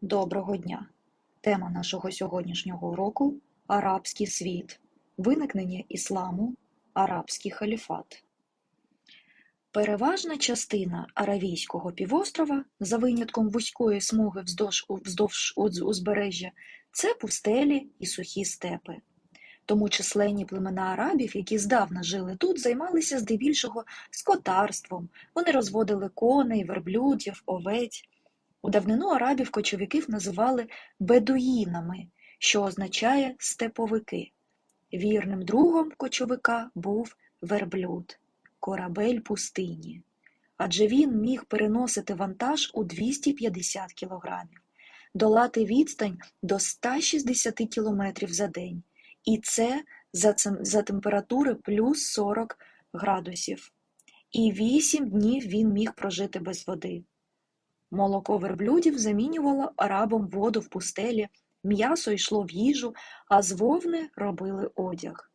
Доброго дня! Тема нашого сьогоднішнього уроку Арабський світ, виникнення ісламу, Арабський халіфат. Переважна частина Аравійського півострова, за винятком вузької смуги вздовж, вздовж узбережжя, це пустелі і сухі степи. Тому численні племена арабів, які здавна жили тут, займалися здебільшого скотарством, вони розводили коней, верблюдів, овець. У давнину арабів кочовиків називали бедуїнами, що означає степовики. Вірним другом кочовика був верблюд, корабель пустині. Адже він міг переносити вантаж у 250 кілограмів, долати відстань до 160 кілометрів за день, і це за, за температури плюс 40 градусів. І вісім днів він міг прожити без води. Молоко верблюдів замінювало арабам воду в пустелі, м'ясо йшло в їжу, а з вовни робили одяг.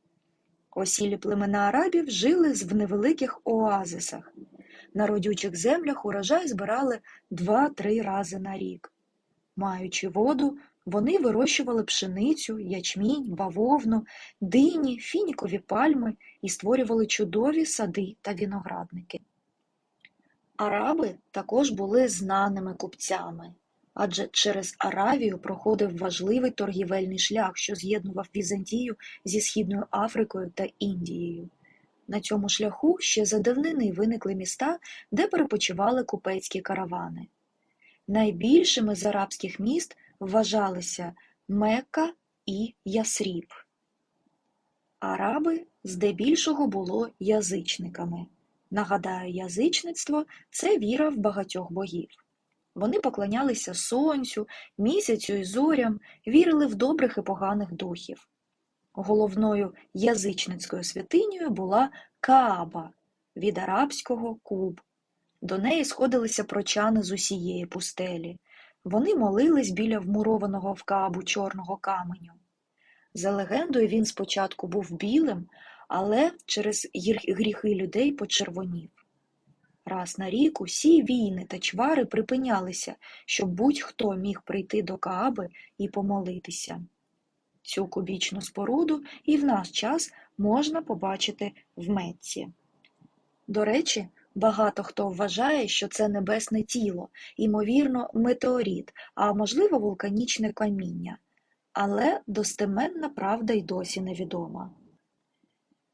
Осілі племена арабів жили в невеликих оазисах. На родючих землях урожай збирали два-три рази на рік. Маючи воду, вони вирощували пшеницю, ячмінь, бавовну, дині, фінікові пальми і створювали чудові сади та виноградники. Араби також були знаними купцями, адже через Аравію проходив важливий торгівельний шлях, що з'єднував Візантію зі Східною Африкою та Індією. На цьому шляху ще за давнини виникли міста, де перепочивали купецькі каравани. Найбільшими з арабських міст вважалися Мекка і Ясріб. Араби здебільшого було язичниками. Нагадаю, язичництво це віра в багатьох богів. Вони поклонялися сонцю, місяцю і зорям, вірили в добрих і поганих духів. Головною язичницькою святинею була Кааба від арабського куб. До неї сходилися прочани з усієї пустелі. Вони молились біля вмурованого в Каабу чорного каменю. За легендою, він спочатку був білим, але через гріхи людей почервонів. Раз на рік усі війни та чвари припинялися, щоб будь-хто міг прийти до Кааби і помолитися. Цю кубічну споруду і в наш час можна побачити в Мецці. До речі, багато хто вважає, що це небесне тіло, ймовірно, метеорит, а можливо, вулканічне каміння. Але достеменна правда й досі невідома.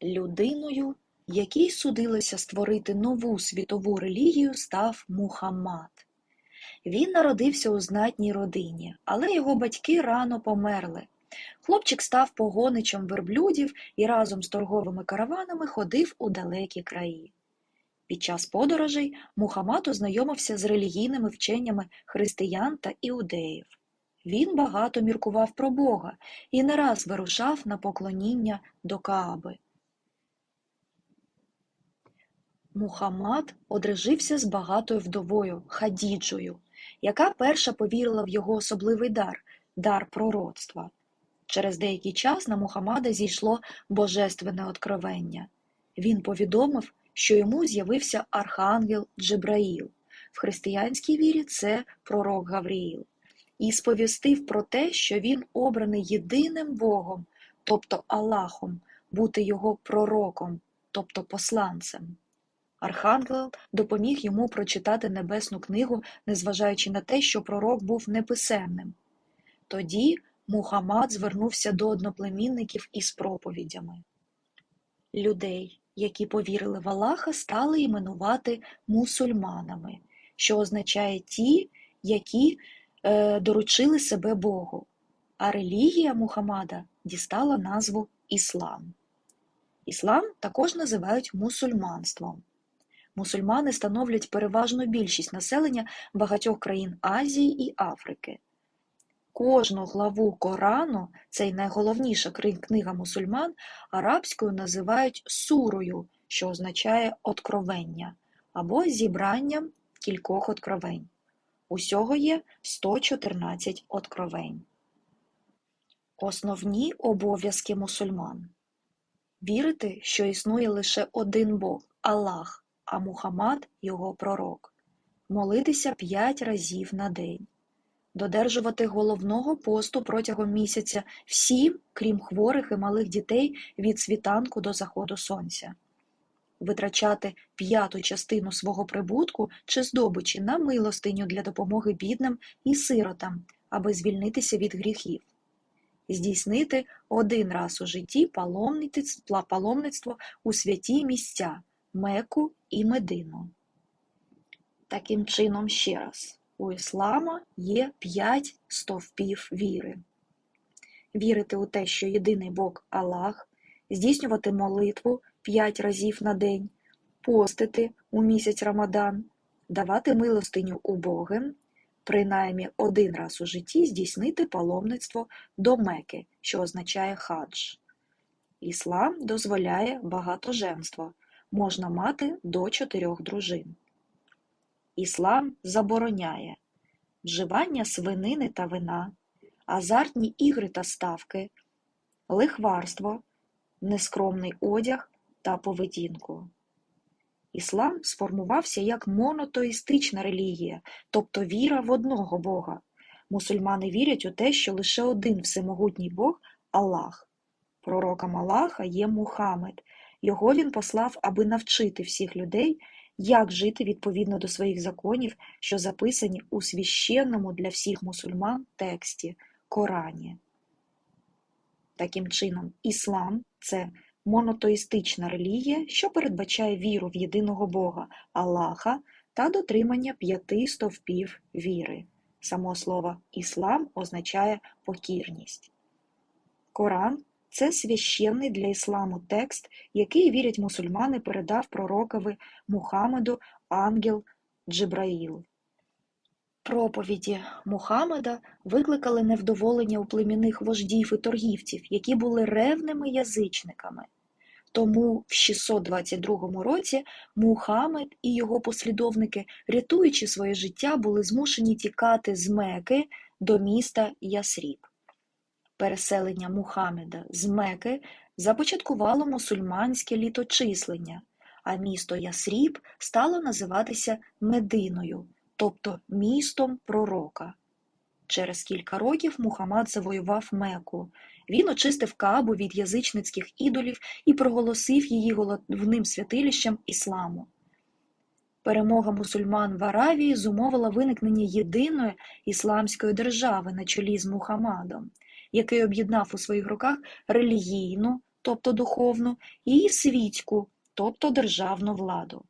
Людиною, якій судилося створити нову світову релігію, став Мухаммад. Він народився у знатній родині, але його батьки рано померли. Хлопчик став погоничем верблюдів і разом з торговими караванами ходив у далекі краї. Під час подорожей Мухаммад ознайомився з релігійними вченнями християн та іудеїв. Він багато міркував про Бога і не раз вирушав на поклоніння до Кааби. Мухаммад одружився з багатою вдовою Хадіджою, яка перша повірила в його особливий дар дар пророцтва. Через деякий час на Мухаммада зійшло божественне откровення. Він повідомив, що йому з'явився архангел Джебраїл. В християнській вірі це пророк Гавріїл, і сповістив про те, що він обраний єдиним Богом, тобто Аллахом, бути його пророком, тобто посланцем. Архангел допоміг йому прочитати небесну книгу, незважаючи на те, що пророк був неписемним. Тоді Мухаммад звернувся до одноплемінників із проповідями. Людей, які повірили в Аллаха, стали іменувати мусульманами, що означає ті, які е, доручили себе Богу, а релігія Мухаммада дістала назву Іслам. Іслам також називають мусульманством. Мусульмани становлять переважну більшість населення багатьох країн Азії і Африки. Кожну главу Корану, це й найголовніша книга мусульман, арабською називають сурою, що означає откровення, або зібранням кількох откровень. Усього є 114 откровень. Основні обов'язки мусульман вірити, що існує лише один Бог Аллах а Мухаммад – його пророк, молитися п'ять разів на день, додержувати головного посту протягом місяця всім, крім хворих і малих дітей від світанку до заходу сонця, витрачати п'яту частину свого прибутку чи здобичі на милостиню для допомоги бідним і сиротам, аби звільнитися від гріхів, здійснити один раз у житті паломництво, у святі місця Меку і Медину. Таким чином, ще раз, у іслама є п'ять стовпів віри. Вірити у те, що єдиний Бог Аллах, здійснювати молитву п'ять разів на день, постити у місяць Рамадан, давати милостиню убогим, принаймні один раз у житті здійснити паломництво до Меки, що означає хадж. Іслам дозволяє багатоженство, можна мати до чотирьох дружин. Іслам забороняє вживання свинини та вина, азартні ігри та ставки, лихварство, нескромний одяг та поведінку. Іслам сформувався як монотеїстична релігія, тобто віра в одного Бога. Мусульмани вірять у те, що лише один всемогутній Бог Аллах. Пророком Аллаха є Мухаммед. Його він послав, аби навчити всіх людей, як жити відповідно до своїх законів, що записані у священному для всіх мусульман тексті Корані. Таким чином, іслам це монотеїстична релігія, що передбачає віру в єдиного Бога Аллаха та дотримання п'яти стовпів віри. Само слово іслам означає покірність. Коран це священний для ісламу текст, який, вірять мусульмани, передав пророкові Мухаммеду ангел Джибраїл. Проповіді Мухаммеда викликали невдоволення у племінних вождів і торгівців, які були ревними язичниками. Тому в 622 році Мухаммед і його послідовники, рятуючи своє життя, були змушені тікати з Меки до міста Ясріб. Переселення Мухаммеда з Меки започаткувало мусульманське літочислення, а місто Ясріб стало називатися Мединою, тобто містом пророка. Через кілька років Мухаммад завоював Меку. Він очистив Кабу від язичницьких ідолів і проголосив її головним святилищем ісламу. Перемога мусульман в Аравії зумовила виникнення єдиної ісламської держави на чолі з Мухаммадом, який об'єднав у своїх руках релігійну, тобто духовну, і світську, тобто державну владу.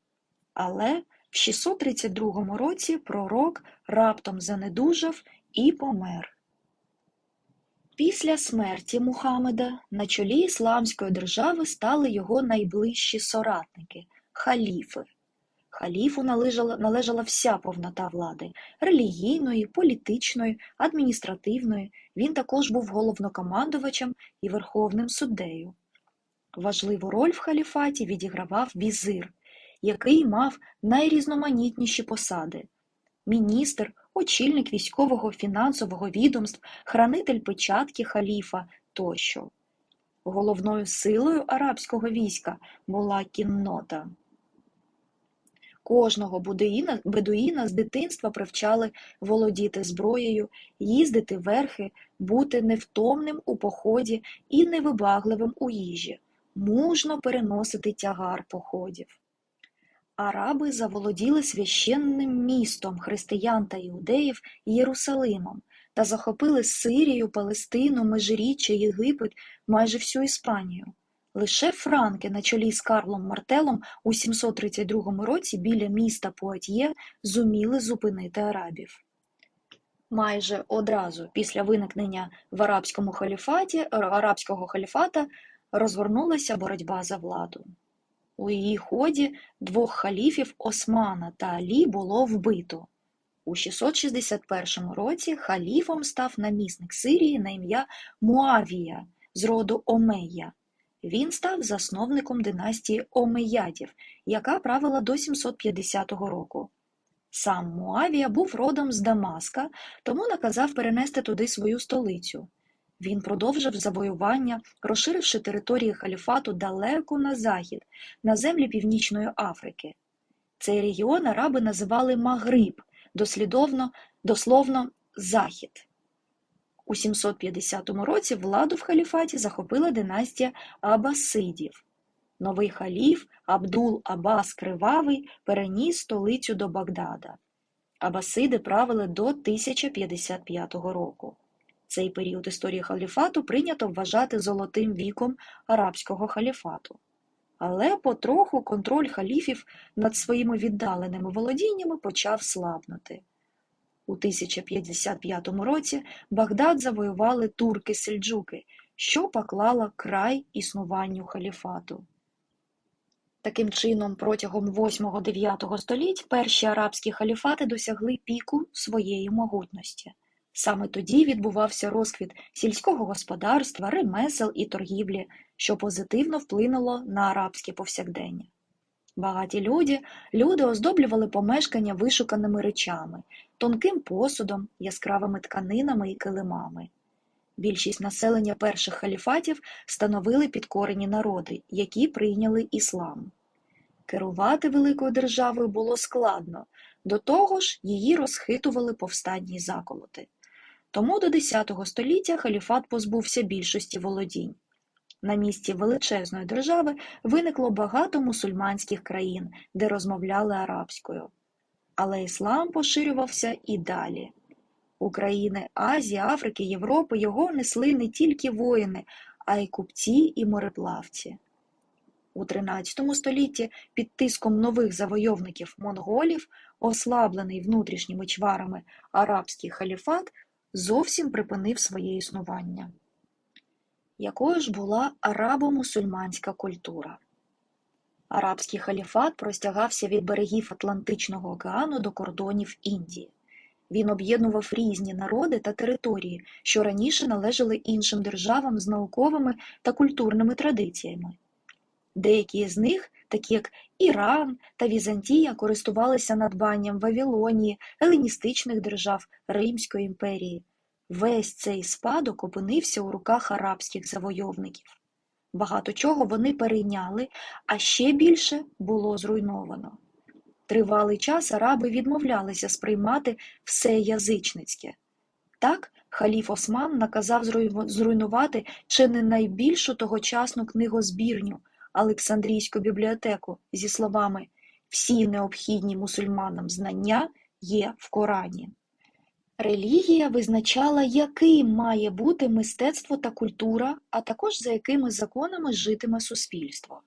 Але в 632 році пророк раптом занедужав і помер. Після смерті Мухаммеда на чолі Ісламської держави стали його найближчі соратники – халіфи. Халіфу належала, належала вся повнота влади – релігійної, політичної, адміністративної. Він також був головнокомандувачем і верховним суддею. Важливу роль в халіфаті відігравав візир, який мав найрізноманітніші посади – міністр, очільник військового фінансового відомств, хранитель печатки халіфа тощо. Головною силою арабського війська була кіннота. Кожного будуїна, бедуїна з дитинства привчали володіти зброєю, їздити верхи, бути невтомним у поході і невибагливим у їжі, мужно переносити тягар походів. Араби заволоділи священним містом християн та іудеїв Єрусалимом та захопили Сирію, Палестину, Межиріччя, Єгипет, майже всю Іспанію. Лише франки на чолі з Карлом Мартелом у 732 році біля міста Пуатьє зуміли зупинити арабів. Майже одразу після виникнення в арабському халіфаті, арабського халіфата розгорнулася боротьба за владу. У її ході двох халіфів Османа та Алі було вбито. У 661 році халіфом став намісник Сирії на ім'я Муавія з роду Омея. Він став засновником династії Омеядів, яка правила до 750 року. Сам Муавія був родом з Дамаска, тому наказав перенести туди свою столицю. Він продовжив завоювання, розширивши території халіфату далеко на захід, на землі Північної Африки. Цей регіон араби називали Магриб, дослідовно, дословно Захід. У 750 році владу в халіфаті захопила династія Абасидів. Новий халіф Абдул-Абас Кривавий переніс столицю до Багдада. Абасиди правили до 1055 року. Цей період історії халіфату прийнято вважати золотим віком арабського халіфату. Але потроху контроль халіфів над своїми віддаленими володіннями почав слабнути. У 1055 році Багдад завоювали турки-сельджуки, що поклала край існуванню халіфату. Таким чином, протягом 8-9 століть перші арабські халіфати досягли піку своєї могутності. Саме тоді відбувався розквіт сільського господарства, ремесел і торгівлі, що позитивно вплинуло на арабське повсякдення. Багаті люди, люди оздоблювали помешкання вишуканими речами, тонким посудом, яскравими тканинами і килимами. Більшість населення перших халіфатів становили підкорені народи, які прийняли іслам. Керувати великою державою було складно, до того ж її розхитували повстанні заколоти. Тому до X століття халіфат позбувся більшості володінь. На місці величезної держави виникло багато мусульманських країн, де розмовляли арабською. Але іслам поширювався і далі. У країни Азії, Африки, Європи його несли не тільки воїни, а й купці і мореплавці. У XIII столітті під тиском нових завойовників монголів, ослаблений внутрішніми чварами арабський халіфат, зовсім припинив своє існування. Якою ж була арабо-мусульманська культура? Арабський халіфат простягався від берегів Атлантичного океану до кордонів Індії. Він об'єднував різні народи та території, що раніше належали іншим державам з науковими та культурними традиціями. Деякі з них, такі як Іран та Візантія, користувалися надбанням Вавилонії, еліністичних держав Римської імперії. Весь цей спадок опинився у руках арабських завойовників. Багато чого вони перейняли, а ще більше було зруйновано. Тривалий час араби відмовлялися сприймати все язичницьке. Так, халіф Осман наказав зруйнувати чи не найбільшу тогочасну книгозбірню Олександрійську бібліотеку зі словами «Всі необхідні мусульманам знання є в Корані». Релігія визначала, яким має бути мистецтво та культура, а також за якими законами житиме суспільство.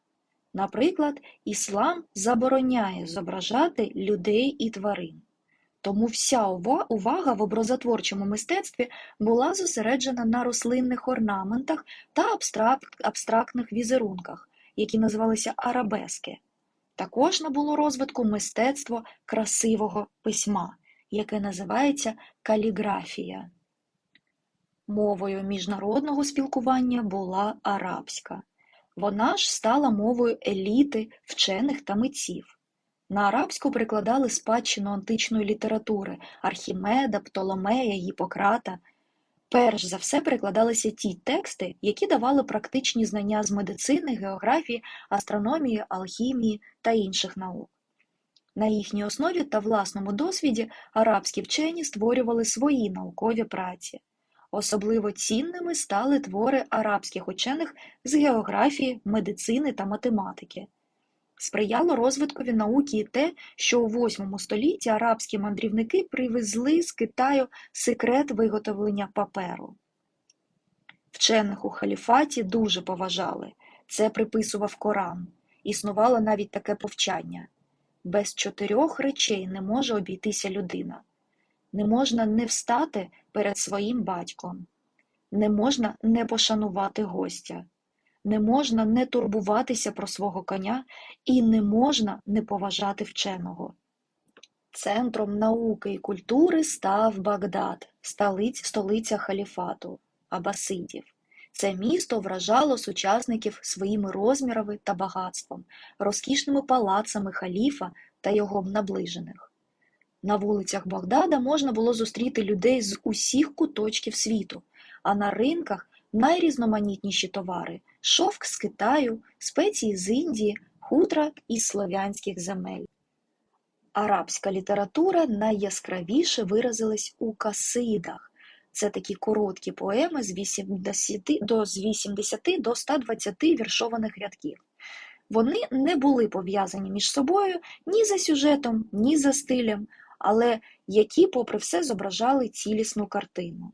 Наприклад, іслам забороняє зображати людей і тварин. Тому вся увага в образотворчому мистецтві була зосереджена на рослинних орнаментах та абстрактних візерунках, які називалися арабески. Також набуло розвитку мистецтво красивого письма, яке називається каліграфія. Мовою міжнародного спілкування була арабська. Вона ж стала мовою еліти, вчених та митців. На арабську прикладали спадщину античної літератури Архімеда, Птоломея, Гіппократа. Перш за все перекладалися ті тексти, які давали практичні знання з медицини, географії, астрономії, алхімії та інших наук. На їхній основі та власному досвіді арабські вчені створювали свої наукові праці. Особливо цінними стали твори арабських учених з географії, медицини та математики. Сприяло розвиткові науки і те, що у VIII столітті арабські мандрівники привезли з Китаю секрет виготовлення паперу. Вчених у халіфаті дуже поважали, це приписував Коран. Існувало навіть таке повчання без чотирьох речей не може обійтися людина. Не можна не встати перед своїм батьком, не можна не пошанувати гостя, не можна не турбуватися про свого коня і не можна не поважати вченого. Центром науки і культури став Багдад, столиця, халіфату, Абасидів. Це місто вражало сучасників своїми розмірами та багатством, розкішними палацами халіфа та його наближених. На вулицях Багдада можна було зустріти людей з усіх куточків світу, а на ринках найрізноманітніші товари шовк з Китаю, спеції з Індії, хутра із слов'янських земель. Арабська література найяскравіше виразилась у касидах. Це такі короткі поеми з 80 до, з 80 до 120 віршованих рядків. Вони не були пов'язані між собою ні за сюжетом, ні за стилем, але які, попри все, зображали цілісну картину.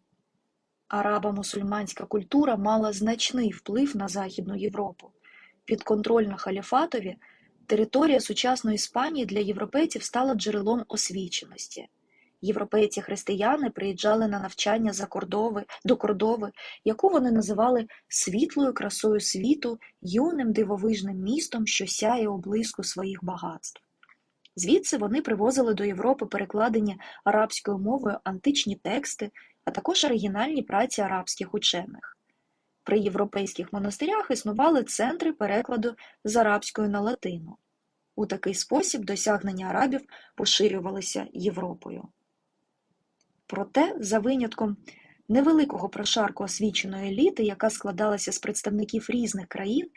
Араба-мусульманська культура мала значний вплив на Західну Європу. Підконтрольна халіфатові територія сучасної Іспанії для європейців стала джерелом освіченості. Європейці-християни приїжджали на навчання за Кордови, до Кордови, яку вони називали світлою красою світу, юним дивовижним містом, що сяє у блиску своїх багатств. Звідси вони привозили до Європи перекладені арабською мовою античні тексти, а також оригінальні праці арабських учених. При європейських монастирях існували центри перекладу з арабської на латину. У такий спосіб досягнення арабів поширювалися Європою. Проте, за винятком невеликого прошарку освіченої еліти, яка складалася з представників різних країн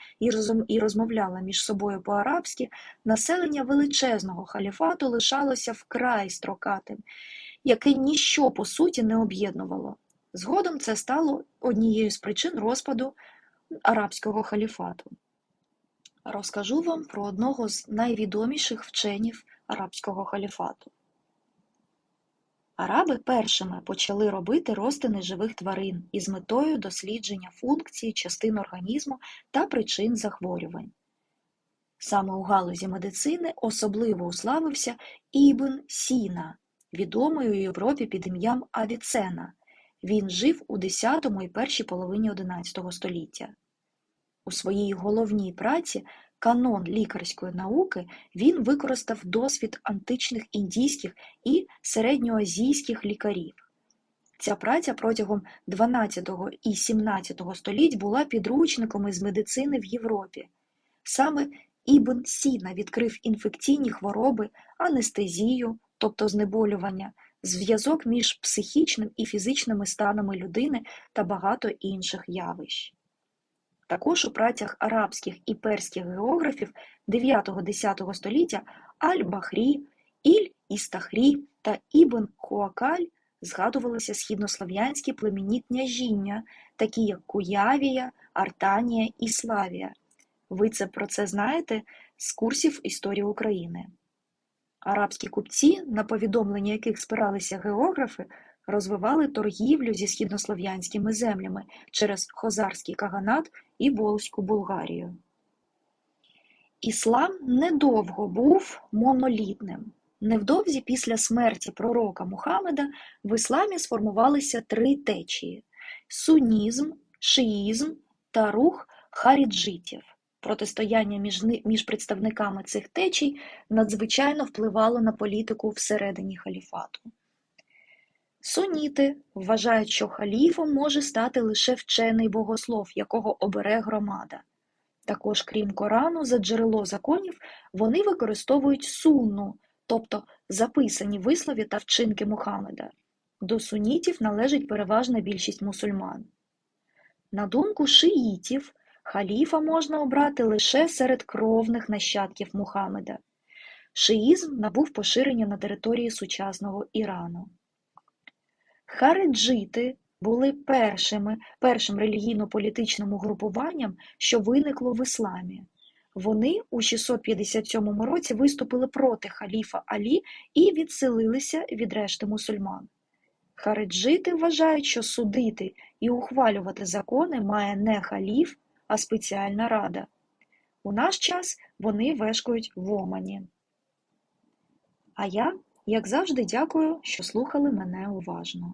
і розмовляла між собою по-арабськи, населення величезного халіфату лишалося вкрай строкатим, яке ніщо по суті не об'єднувало. Згодом це стало однією з причин розпаду арабського халіфату. Розкажу вам про одного з найвідоміших вченів арабського халіфату. Араби першими почали робити розтини живих тварин із метою дослідження функцій частин організму та причин захворювань. Саме у галузі медицини особливо уславився Ібн Сіна, відомий у Європі під ім'ям Авіцена. Він жив у X і першій половині XI століття. У своїй головній праці канон лікарської науки він використав досвід античних індійських і середньоазійських лікарів. Ця праця протягом XII і XVII століть була підручником із медицини в Європі. Саме Ібн Сіна відкрив інфекційні хвороби, анестезію, тобто знеболювання, зв'язок між психічним і фізичними станами людини та багато інших явищ. Також у працях арабських і перських географів 9-10 століття Аль-Бахрі, Іль-Істахрі та Ібн Хуакаль згадувалися східнослов'янські племінні княжіння, такі як Куявія, Артанія і Славія. Ви це про це знаєте з курсів історії України. Арабські купці, на повідомлення яких спиралися географи, розвивали торгівлю зі східнослов'янськими землями через Хозарський каганат і Волзьку Булгарію. Іслам недовго був монолітним. Невдовзі після смерті пророка Мухаммеда в ісламі сформувалися три течії сунізм, шиїзм та рух харіджитів. Протистояння між, між представниками цих течій надзвичайно впливало на політику всередині халіфату. Суніти вважають, що халіфом може стати лише вчений богослов, якого обере громада. Також, крім Корану, за джерело законів вони використовують сунну, тобто записані вислові та вчинки Мухаммеда. До сунітів належить переважна більшість мусульман. На думку шиїтів, халіфа можна обрати лише серед кровних нащадків Мухаммеда. Шиїзм набув поширення на території сучасного Ірану. Хариджити були першими, першим релігійно-політичним угрупуванням, що виникло в ісламі. Вони у 657 році виступили проти халіфа Алі і відселилися від решти мусульман. Хариджити вважають, що судити і ухвалювати закони має не халіф, а спеціальна рада. У наш час вони вешкають в Омані. А я, як завжди, дякую, що слухали мене уважно.